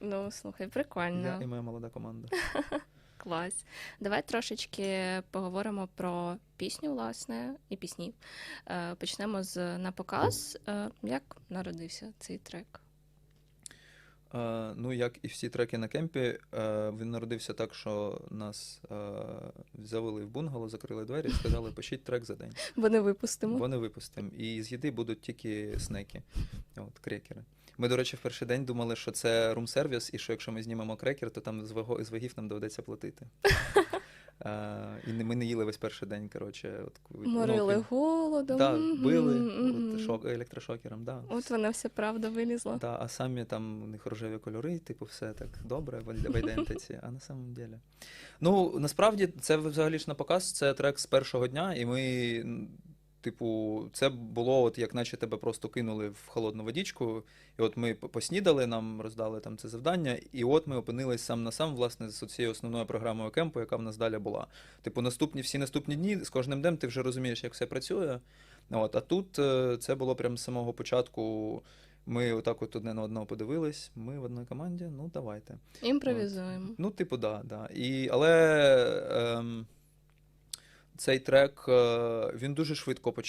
Ну, слухай, прикольно. Я і моя молода команда. Клас. Давай трошечки поговоримо про пісню, власне, і пісні. Е, Почнемо з на показ. Е, Як народився цей трек? Е, ну, як і всі треки на кемпі, він народився так, що нас завели в бунгало, закрили двері і сказали, пишіть трек за день. Бо не випустимо. Бо не випустимо. І з їди будуть тільки снеки, от, крекери. Ми, до речі, в перший день думали, що це рум-сервіс, і що якщо ми знімемо крекер, то там з, ваго, з вагів нам доведеться платити. Е, і не- ми не їли весь перший день, коротше. От, ну, Морили крім- голодом. Да, били от, шок, електрошокером, да. От вона вся правда вилізла. Да, а самі там у них рожеві кольори, типу, все так добре в ідентиці, а на самом деле. Ну, насправді, це взагалі ж на показ, це трек з першого дня, і ми, типу, це було, от як наче тебе просто кинули в холодну водичку, і от ми поснідали, нам роздали там це завдання, і от ми опинились сам на сам, власне, з цією основною програмою кемпу, яка в нас далі була. Типу, наступні всі наступні дні, з кожним днем ти вже розумієш, як все працює. От, а тут е, це було прямо з самого початку. Ми отак от одне на одного подивились. Ми в одній команді, ну давайте. Імпровізуємо. Ну, типу, да, да. І, але ем, цей трек е, він дуже швидко почав.